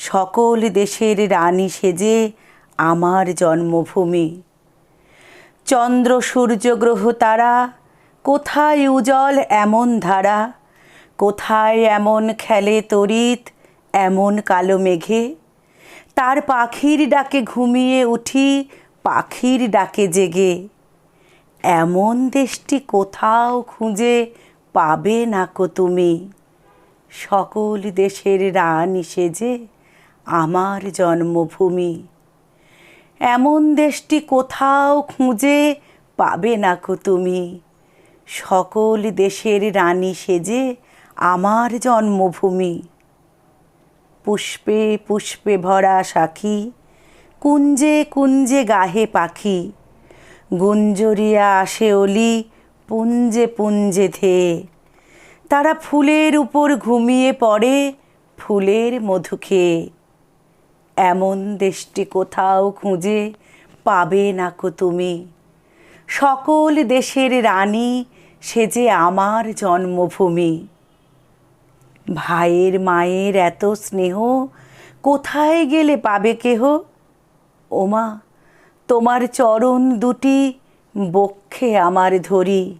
সকল দেশের রানী সেজে আমার জন্মভূমি। চন্দ্র সূর্য গ্রহ তারা, কোথায় উজল এমন ধারা? কোথায় এমন খেলে তরিত এমন কালো মেঘে? তার পাখির ডাকে ঘুমিয়ে উঠি, পাখির ডাকে জেগে। এমন দেশটি কোথাও খুঁজে পাবে না কো তুমি? সকল দেশের রানী সেজে আমার জন্মভূমি। এমন দেশটি কোথাও খুঁজে পাবে না কো তুমি। সকল দেশের রানী সেজে আমার জন্মভূমি। পুষ্পে পুষ্পে ভরা সাখী, কুঞ্জে কুঞ্জে গাহে পাখি, গুঞ্জরিয়া আসে অলি, পুঞ্জে পুঞ্জে ধেয়ে তারা ফুলের উপর ঘুমিয়ে পড়ে, ফুলের মধু খেয়ে এমন দেশটি কোথাও খুঁজে পাবে না কো তুমি। সকল দেশের রানী সে যে আমার জন্মভূমি। ভাইয়ের মায়ের এত স্নেহ কোথায় গেলে পাবে কেহ? ওমা, তোমার চরণ দুটি বক্ষে আমার ধরি।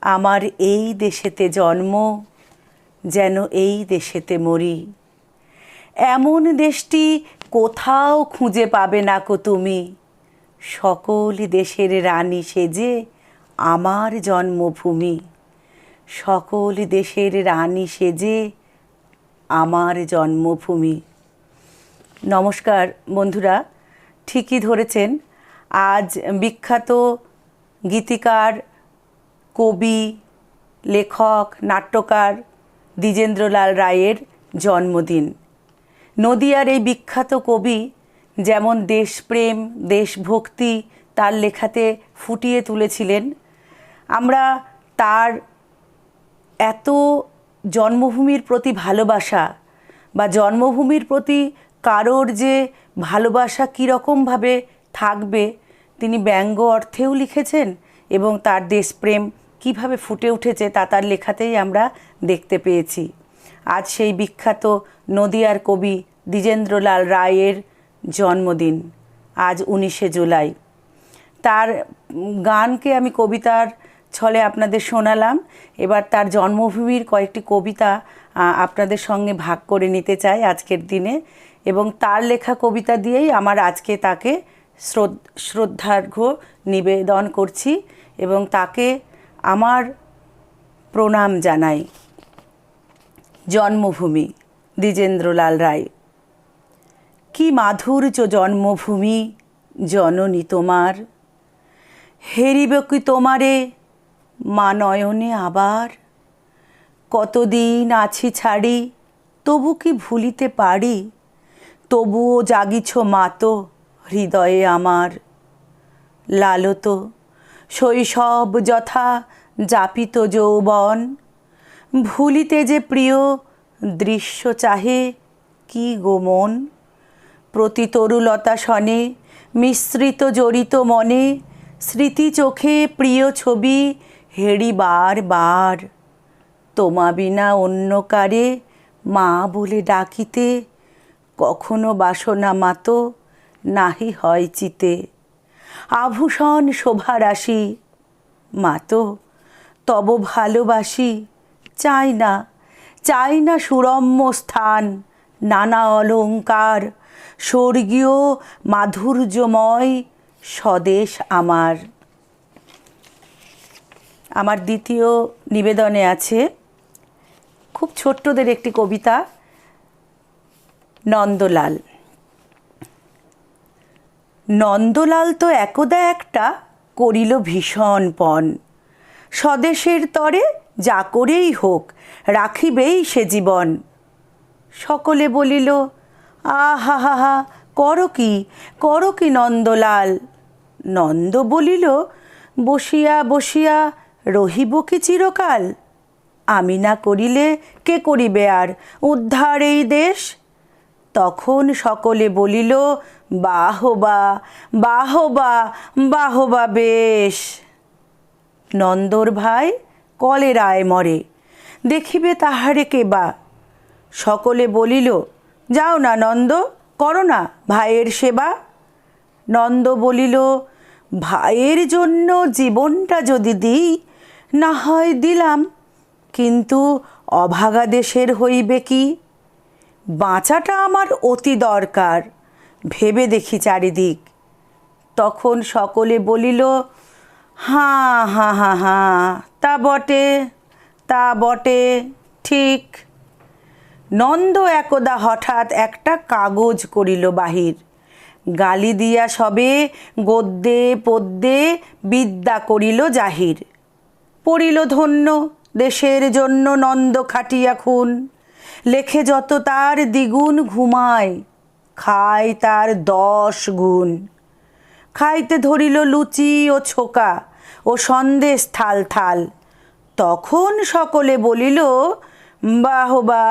আমার এই দেশেতে জন্ম, যেন এই দেশেতে মরি। এমন দেশটি কোথাও খুঁজে পাবে না কো তুমি। সকল দেশের রানী সেজে আমার জন্মভূমি। সকল দেশের রানী সেজে আমার জন্মভূমি। নমস্কার বন্ধুরা, ঠিকই ধরেছেন, আজ বিখ্যাত গীতিকার, কবি, লেখক, নাট্যকার দ্বিজেন্দ্রলাল রায়ের জন্মদিন। নদিয়ার এই বিখ্যাত কবি যেমন দেশপ্রেম, দেশভক্তি তার লেখাতে ফুটিয়ে তুলেছিলেন। আমরা তার এত জন্মভূমির প্রতি ভালোবাসা বা জন্মভূমির প্রতি কারোর যে ভালোবাসা কীরকমভাবে থাকবে, তিনি ব্যঙ্গ অর্থেও লিখেছেন এবং তার দেশপ্রেম কীভাবে ফুটে উঠেছে তা তার লেখাতেই আমরা দেখতে পেয়েছি। আজ সেই বিখ্যাত নদিয়ার কবি দ্বিজেন্দ্রলাল রায়ের জন্মদিন আজ উনিশে জুলাই। তার গানকে আমি কবিতার ছলে আপনাদের শোনালাম। এবার তার জন্মভূমির কয়েকটি কবিতা আপনাদের সঙ্গে ভাগ করে নিতে চাই আজকের দিনে এবং তার লেখা কবিতা দিয়েই আমার আজকে তাকে শ্রদ্ধার্ঘ্য নিবেদন করছি এবং তাকে আমার প্রণাম জানাই। জন্মভূমি, দ্বিজেন্দ্রলাল রায়। কি মাধুর্য জন্মভূমি জননী তোমার। হেরিব কি তোমারে মা নয়নে আবার। কতদিন আছি ছাড়ি, তবু কি ভুলিতে পারি। তবুও জাগিছ মাতো হৃদয়ে আমার। লালত, শৈশব যথা যাপিত যৌবন। ভুলিতে যে প্রিয় দৃশ্য চাহে, কি গোমন প্রতি তরুলতা সনে, মিশ্রিত জড়িত মনে, স্মৃতি চোখে প্রিয় ছবি হেড়ি বার বার। তোমা বিনা অন্য কারে মা বলে ডাকিতে, কখনো বাসনা মাতো নাহি হয় চিতে। আভূষণ শোভা রাশি, মাতো তব ভালোবাসি, চাই না চাই না সুরম্য স্থান, নানা অলঙ্কার স্বর্গীয় মাধুর্যময় স্বদেশ আমার। আমার দ্বিতীয় নিবেদনে আছে খুব ছোট্টদের একটি কবিতা, নন্দলাল। নন্দলাল তো একদা একটা করিল ভীষণ পণ। স্বদেশের তরে যা করেই হোক, রাখিবেই সে জীবন। সকলে বলিল আহা হা হা করো কি করো কি নন্দলাল। নন্দ বলিল, বসিয়া বসিয়া রহিব কি চিরকাল? আমি না করিলে কে করিবে আর? উদ্ধার এই দেশ? তখন সকলে বলিল, বাহবা বাহবা বাহবা বেশ। নন্দর ভাই কলের কলেরায় মরে, দেখিবে তাহারে কে বা। সকলে বলিল যাও না নন্দ, করো না ভাইয়ের সেবা। নন্দ বলিল, ভাইয়ের জন্য জীবনটা যদি দিই, না হয় দিলাম, কিন্তু অভাগা দেশের হইবে কি? বাঁচাটা আমার অতি দরকার, ভেবে দেখি চারিদিক। তখন সকলে বলিল, হাঁ হাঁ হাঁ হাঁ, তা বটে তা বটে, ঠিক। নন্দ একদা হঠাৎ একটা কাগজ করিল বাহির। গালি দিয়া সবে গদ্যে পদ্যে বিদ্যা করিল জাহির। পড়িল ধন্য, দেশের জন্য নন্দ খাটিয়া খুন। লেখে যত তার দ্বিগুণ ঘুমায়, খায় তার দশ গুণ। খাইতে ধরিল লুচি ও ছোকা ও সন্দেশ থাল থাল তখন সকলে বলিল বাহবা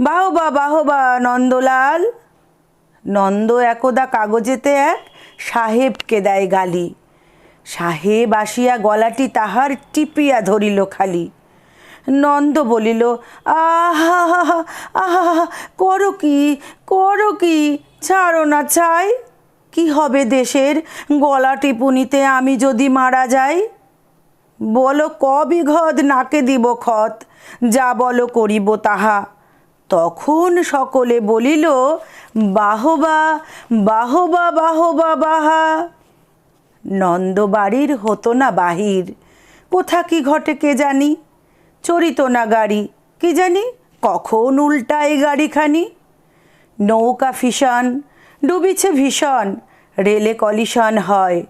বাহবা বাহবা, নন্দলাল। নন্দ একদা কাগজেতে এক সাহেবকে দেয় গালি। সাহেব আসিয়া গলাটি তাহার টিপিয়া ধরিল খালি। নন্দ বলিল, আহা আহা করো কি করো কি, ছাড়ো না ছাই। কি হবে দেশের? গলা টিপুনিতে আমি যদি মারা যাই, বলো ক বিঘদ নাকে দিব খত। যা বলো করিব তাহা। তখন সকলে বলিল, বাহবা বাহবা বাহবা, বাহা। নন্দবাড়ির হতো না বাহির। কোথা কি ঘটে কে জানি? চরিত না গাড়ি। কি জানি? কখন উল্টায় গাড়িখানি? নৌকা ফিশন, ডুবিছে ভীষণ। রেলে কলিশন হয়।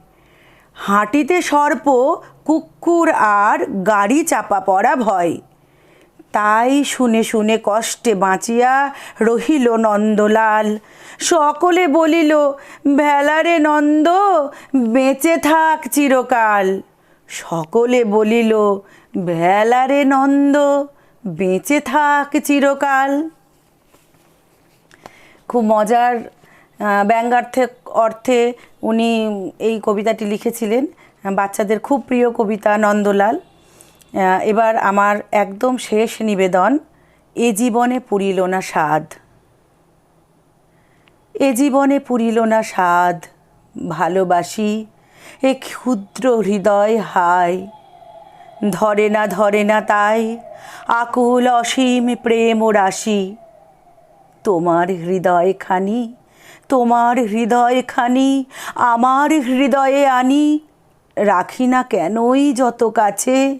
হাঁটিতে সর্প, কুকুর আর গাড়ি চাপা পড়া ভয়। তাই শুনে শুনে কষ্টে বাঁচিয়া রহিল নন্দলাল। সকলে বলিল ভেলারে নন্দ, বেঁচে থাক চিরকাল। সকলে বলিল ভেলারে নন্দ, বেঁচে থাক চিরকাল। খুব মজার ব্যঙ্গার্থে অর্থে উনি এই কবিতাটি লিখেছিলেন। বাচ্চাদের খুব প্রিয় কবিতা নন্দলাল। এবার আমার একদম শেষ নিবেদন, এ জীবনে পুরিল না স্বাদ। এ জীবনে পুরিল না স্বাদ, ভালোবাসি এ ক্ষুদ্র হৃদয় হায়। ধরে না ধরে না তাই আকুল অসীম প্রেম রাশি। তোমার হৃদয় খানি, তোমার হৃদয় খানি, আমার হৃদয়ে আনি, রাখি না কেনই যত কাছে।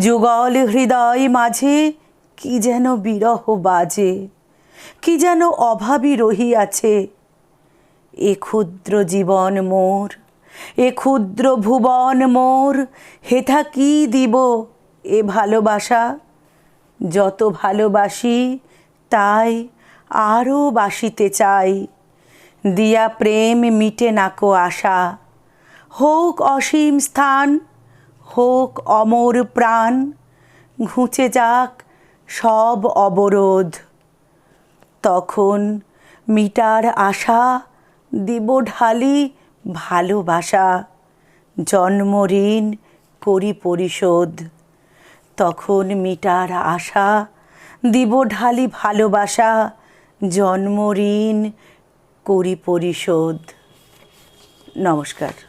যুগল হৃদয় মাঝে কি যেন বিরহ বাজে, কি যেন অভাবী রহিয়াছে। এ ক্ষুদ্র জীবন মোর, এ ক্ষুদ্র ভুবন মোর হেথা কি দিব এ ভালোবাসা? যত ভালোবাসি, তাই আরও বাসিতে চাই। দিয়া প্রেম মিটে নাকো আশা, হোক অসীম স্থান হোক অমর প্রাণ, ঘুচে যাক সব অবরোধ। তখন মিটার আশা, দিব ঢালি ভালোবাসা, জন্ম ঋণ করি পরিশোধ। তখন মিটার আশা, দিব ঢালি ভালোবাসা, জন্ম ঋণ করি পরিশোধ। নমস্কার।